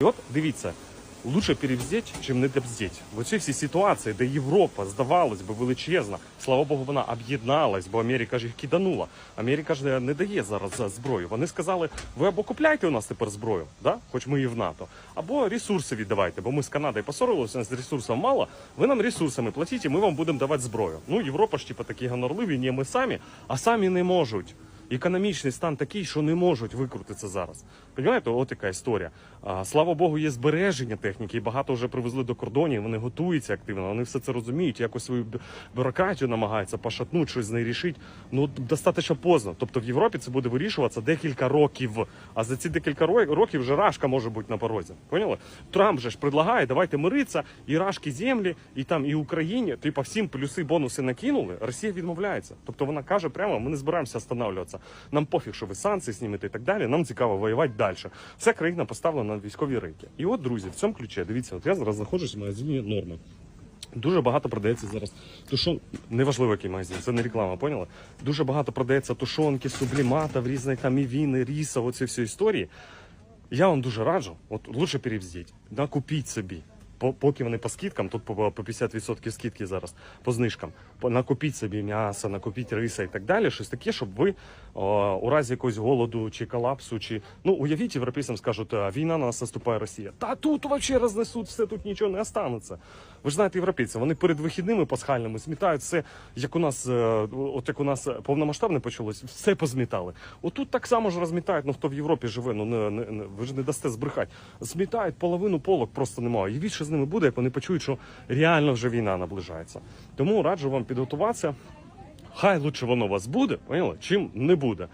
І от дивіться, лучше перевздіть, чим не добздіть. В оці всі ситуації, де Європа, здавалось би, величезна, слава Богу, вона об'єдналась, бо Америка ж їх киданула. Америка ж не дає зараз за зброю. Вони сказали, ви або купляйте у нас тепер зброю, да? хоч ми і в НАТО, або ресурси віддавайте, бо ми з Канадою посорилися, у нас ресурсів мало, ви нам ресурсами платіть, і ми вам будемо давати зброю. Ну, Європа ж типу, такі гонорливі, ні, ми самі, а самі не можуть. Економічний стан такий, що не можуть викрутитися зараз. Понімаєте, от яка історія. А, слава Богу, є збереження техніки, і багато вже привезли до кордонів. Вони готуються активно, вони все це розуміють. Якось свою бюрократію намагаються пошатнути, щось з нею рішити. Ну достатньо поздно. Тобто в Європі це буде вирішуватися декілька років. А за ці декілька ро- років вже рашка може бути на порозі. Поняли? Трамп же ж предлагає, давайте миритися, і рашки землі, і там і Україні. Типа всім плюси, бонуси накинули. Росія відмовляється. Тобто вона каже прямо: ми не збираємося Нам пофіг, що ви санкції знімете і так далі. Нам цікаво воювати далі. Вся країна поставлена на військові рейки. І от, друзі, в цьому ключі, дивіться, от я зараз знаходжусь в магазині норми. Дуже багато продається зараз тушон. Неважливо, який магазин, це не реклама, поняли? Дуже багато продається тушонки, сублімата, в різних там і віни, ріса, оці всі історії. Я вам дуже раджу, от лучше перевздіть, накупіть собі. По- Поки вони по скидкам, тут по по 50% скидки зараз по знижкам. Накупіть собі м'ясо, накупіть риса і так далі. Щось таке, щоб ви о, у разі якогось голоду чи колапсу, чи ну уявіть, європейцям скажуть, «А, війна на нас наступає Росія. Та тут взагалі рознесуть все, тут нічого не останеться. Ви ж знаєте, європейці, вони перед вихідними пасхальними змітають все, як у нас, е, от як у нас повномасштабне почалось, все позмітали. Отут так само ж розмітають, ну хто в Європі живе, ну не, не, ви ж не дасте збрехати. Змітають половину полок, просто немає. І що з ними буде, як вони почують, що реально вже війна наближається. Тому раджу вам підготуватися. Хай лучше воно вас буде, поняли, чим не буде.